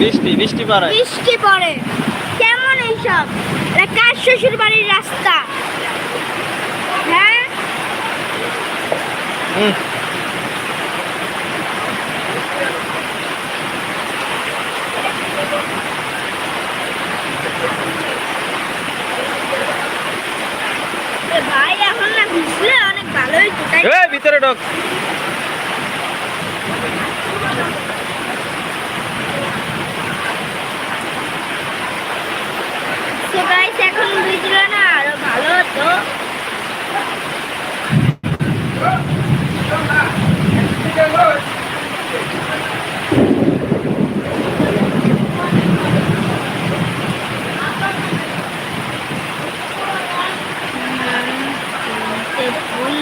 বৃষ্টি বৃষ্টি পড়ে। বৃষ্টি পড়ে। কেমন এইসব? কার শ্বশুর বাড়ির রাস্তা? হ্যাঁ? এ ভাই এখন না ভিজলে অনেক ভালোই ভিতরে ঢোক। গাইস এখন ভিজলে না আরও ভালো হতো। তে ভুল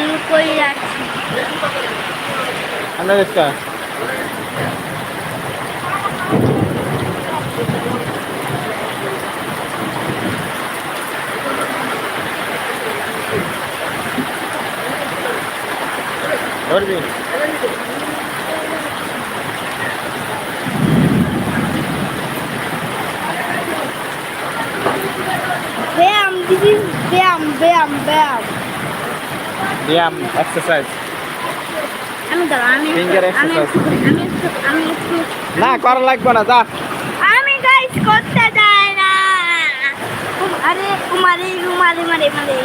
ধরবি? ব্যায়াম দিদি ব্যায়াম ব্যায়াম ব্যায়াম। ব্যায়াম এক্সারসাইজ আমি দাঁড়া আমি Finger একটু- আমি আমি না করা লাগবে না যা। আমি গাইস করতে যাই না। আরে কুমারি কুমারি মারে মারে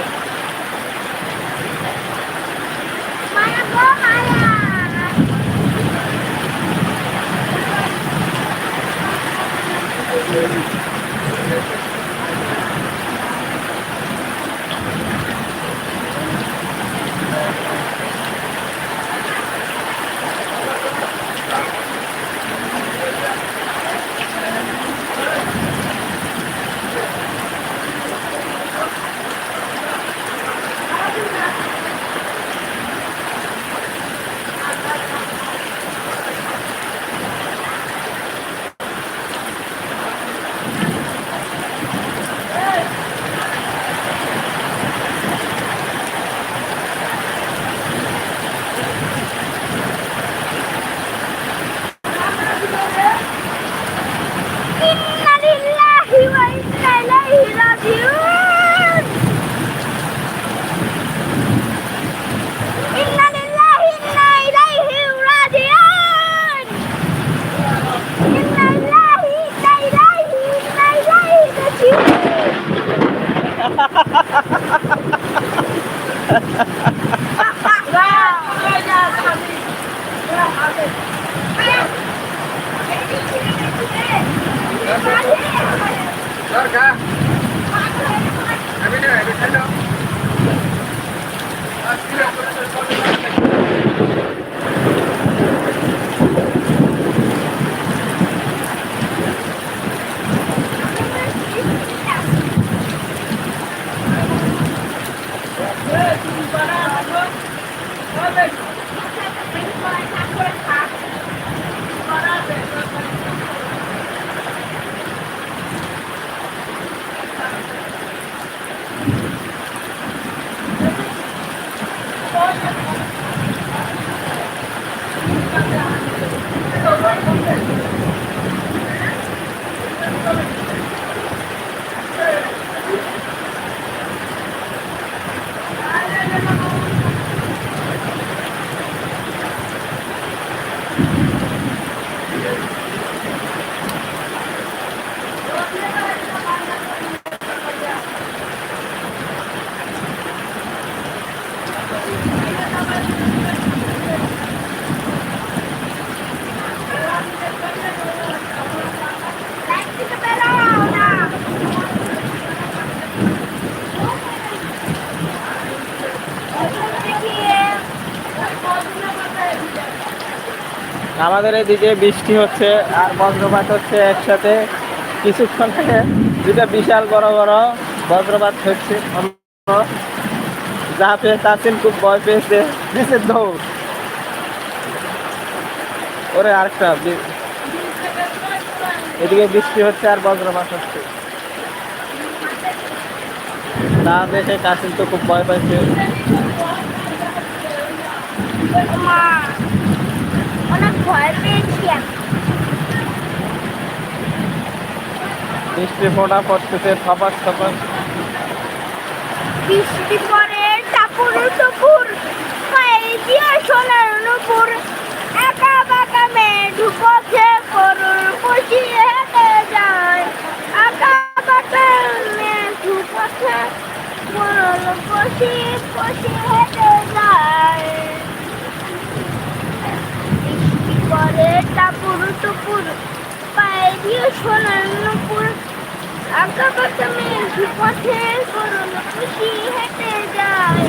আমাদের এদিকে বৃষ্টি হচ্ছে আর বজ্রপাত হচ্ছে একসাথে। কিছুক্ষণ থেকে দুটা বিশাল বড় বড় বজ্রপাত হচ্ছে। যা পেয়ে তাসিন খুব ভয় পেয়েছে। দিছে দৌড় ওরে আরেকটা এদিকে বৃষ্টি হচ্ছে আর বজ্রপাত হচ্ছে। তা দেখে কাসিন তো খুব ভয় পাইছে মা অনেক ভয় পেয়েছি আমি। বৃষ্টি ফোটা পড়তেছে থপাস থপাস বৃষ্টি পরে টাপুর টুপুর পায়ে দিয়ে সোনার নুপুর। একা বাঁকা মেঘ পথে করুর খুশি হেঁটে যায়। একা বাঁকা মেঘ পথে করুর খুশি খুশি হেঁটে যায় বৃষ্টি পরে টাপুর টুপুর পায়ে দিয়ে সোনার নুপুর। আঁকা বাঁকা মেঘ পথে করুন খুশি হেঁটে যায়।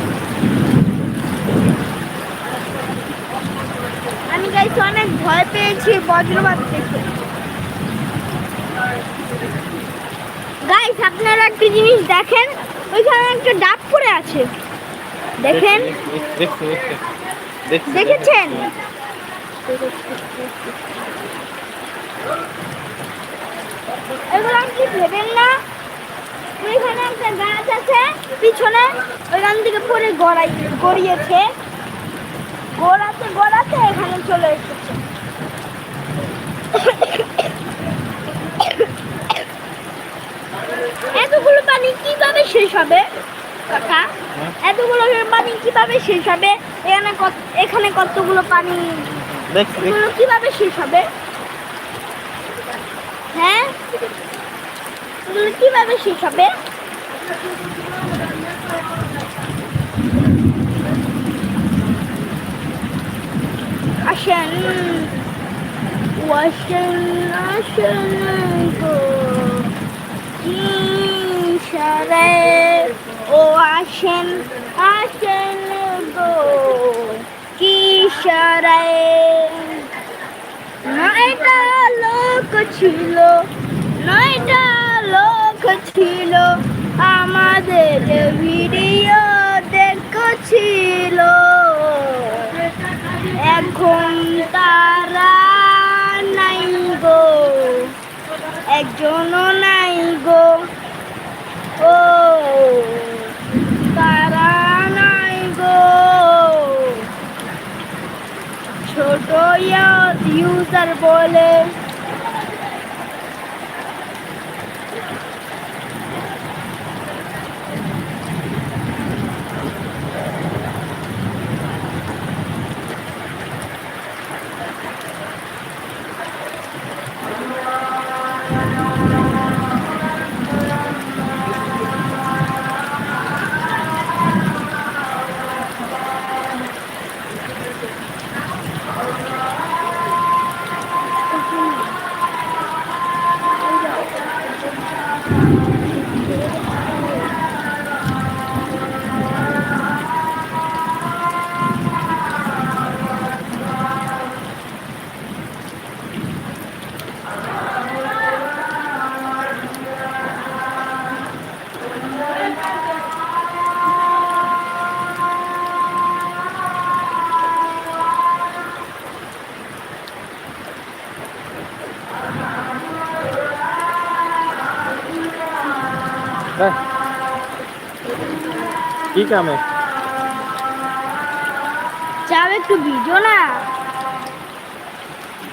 আমি গাইছি অনেক ভয় পেয়েছি বজ্রপাত দেখে। গাইস আপনারা একটা জিনিস দেখেন ওইখানে একটা ডাব পড়ে আছে। দেখেন? দেখছি দেখছি দেখছি। দেখেছেন? এগুলো কি ভেবেন না? ওইখানে একটা গাছ আছে পিছনে ওইখান থেকে পরে গড়াই গড়িয়েছে। গড়াতে গড়াতে এখানে চলে এসেছে। এতগুলো পানি কীভাবে শেষ হবে? কাকা হ্যাঁ? এতগুলো পানি কীভাবে শেষ হবে? এখানে কত এখানে কতগুলো পানি কীভাবে শেষ হবে? হ্যাঁ? এগুলো কীভাবে শেষ হবে? আসেন। আসেন আসেন, গো। সারে ও আসেন আসেন। সারে নয়টা লোক ছিল নয়টা লোক ছিল আমাদের ভিডিও দেখছিল এখন তারা নাই গো। একজনও নাই গো। ও royal user bowler হ্যাঁ। কি কামে? যাবে একটু ভিডিও না।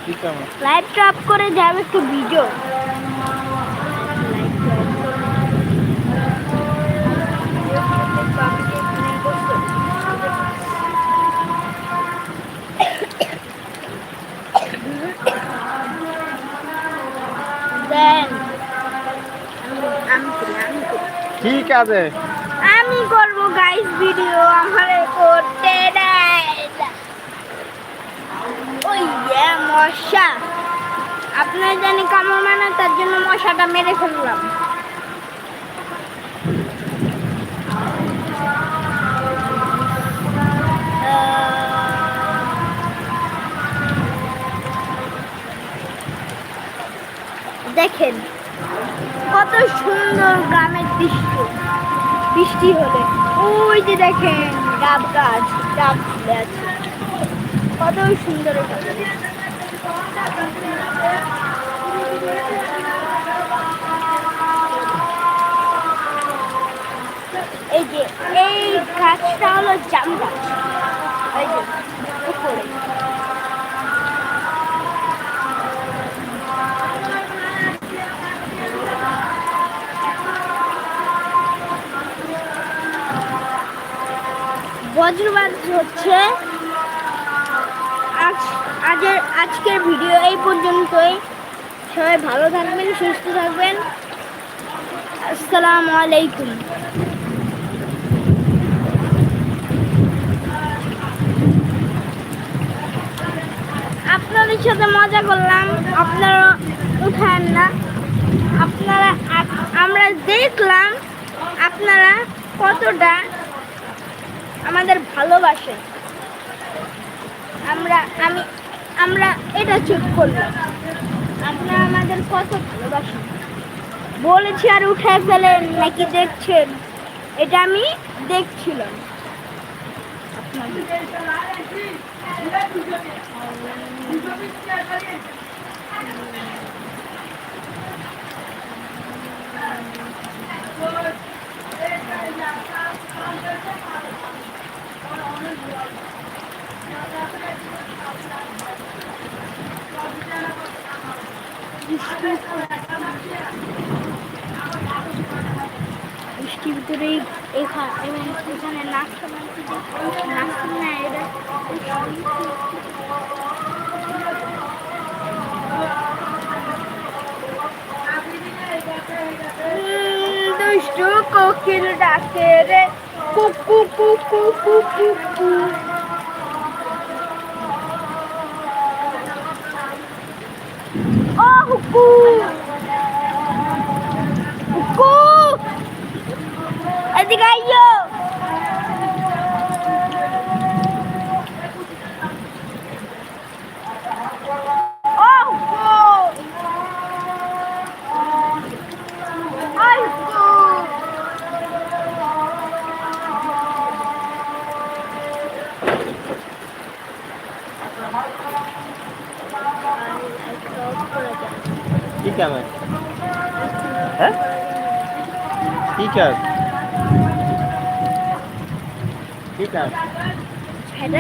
কি কামে? লাইভটা অফ করে যাবে একটু ভিডিও কাজে আমি করব গাইস ভিডিও আমারে করতে দেয়। ওই যে মশা। আপনার জানি কামড় মানে তার জন্য মশাটা মেরে ফেললাম। দেখেন, কত সুন্দর গ্রামের দৃশ্য। বৃষ্টি হলে, ওই যে দেখেন ডাব গাছ, ডাব ফুলে আছে। কত সুন্দর এই যে, এই গাছটা হলো জাম গাছ। এই যে হচ্ছে। আজ, আজের, আজকের ভিডিও এই পর্যন্তই। সবাই ভালো থাকবেন, সুস্থ থাকবেন। আসসালামু আলাইকুম। আপনাদের সাথে মজা করলাম, আপনারা উঠান না। আপনারা আপ- আমরা দেখলাম আপনারা কতটা আমাদের ভালোবাসে। আমরা, আমি, আমরা এটা চুপ করলাম। আপনারা আমাদের কত ভালোবাসেন। বলেছি আর উঠে ফেলেন নাকি দেখছেন? এটা আমি দেখছিলাম। বৃষ্টির ভিতরেই এখানে এবং এখানে নাচতে নাচতে যে নাচতে না দুষ্টু কোকিল ডাকে রে। কুকু কুকু কুকু কু ও কাজ ছেড়ে